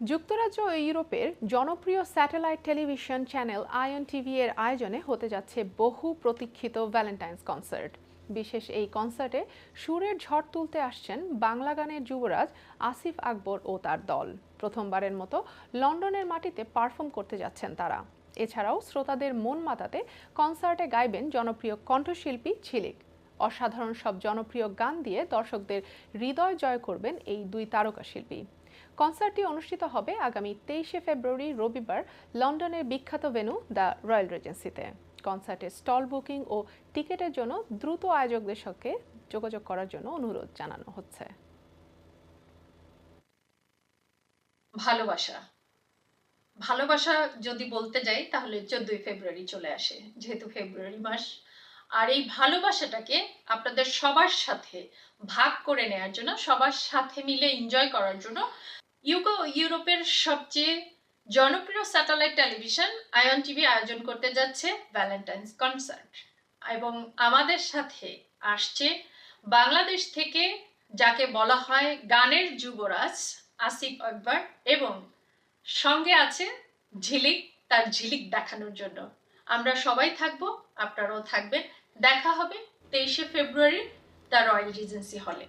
যুক্তরাজ্য ও ইউরোপের জনপ্রিয় satellite television channel Ion TV এর আয়োজনে হতে যাচ্ছে বহু প্রতীক্ষিত ভ্যালেন্টাইন্স কনসার্ট। বিশেষ এই কনসার্টে সুরের ঝড় তুলতে আসছেন বাংলা গানের যুবরাজ আসিফ আকবর ও তার দল। প্রথমবারের মতো লন্ডনের মাটিতে পারফর্ম করতে যাচ্ছেন তারা। এছাড়াও শ্রোতাদের মন মাতাতে কনসার্টে গাইবেন জনপ্রিয় কণ্ঠশিল্পী ঝিলিক। অসাধারণ সব জনপ্রিয় গান দিয়ে দর্শকদের হৃদয় জয় করবেন এই দুই তারকা শিল্পী। কনসার্টটি অনুষ্ঠিত হবে আগামী তেইশে ফেব্রুয়ারি রবিবার লন্ডনের বিখ্যাত ভেন্যু দ্য রয়্যাল রেজেন্সিতে। কনসার্টের স্টল বুকিং ও টিকিটের জন্য দ্রুত আয়োজকদের সঙ্গে যোগাযোগ করার জন্য অনুরোধ জানানো হচ্ছে। ভালোবাসা। ভালোবাসা যদি বলতে যাই, তাহলে চোদ্দই ফেব্রুয়ারি চলে আসে, যেহেতু ফেব্রুয়ারি মাস। আর এই ভালোবাসাটাকে আপনাদের সবার সাথে ভাগ করে নেওয়ার জন্য, সবার সাথে মিলে এনজয় করার জন্য ইউকো ইউরোপের সবচেয়ে জনপ্রিয় স্যাটেলাইট টেলিভিশন আয়ন টিভি আয়োজন করতে যাচ্ছে ভ্যালেন্টাইন্স কনসার্ট এবং আমাদের সাথে আসছে বাংলাদেশ থেকে যাকে বলা হয় গানের যুবরাজ আসিফ আকবর এবং সঙ্গে আছে ঝিলিক, তার ঝিলিক দেখানোর জন্য। আমরা সবাই থাকব, আপনারাও থাকবেন। দেখা হবে তেইশে ফেব্রুয়ারি দ্য রয়্যাল রিজেন্সি হলে।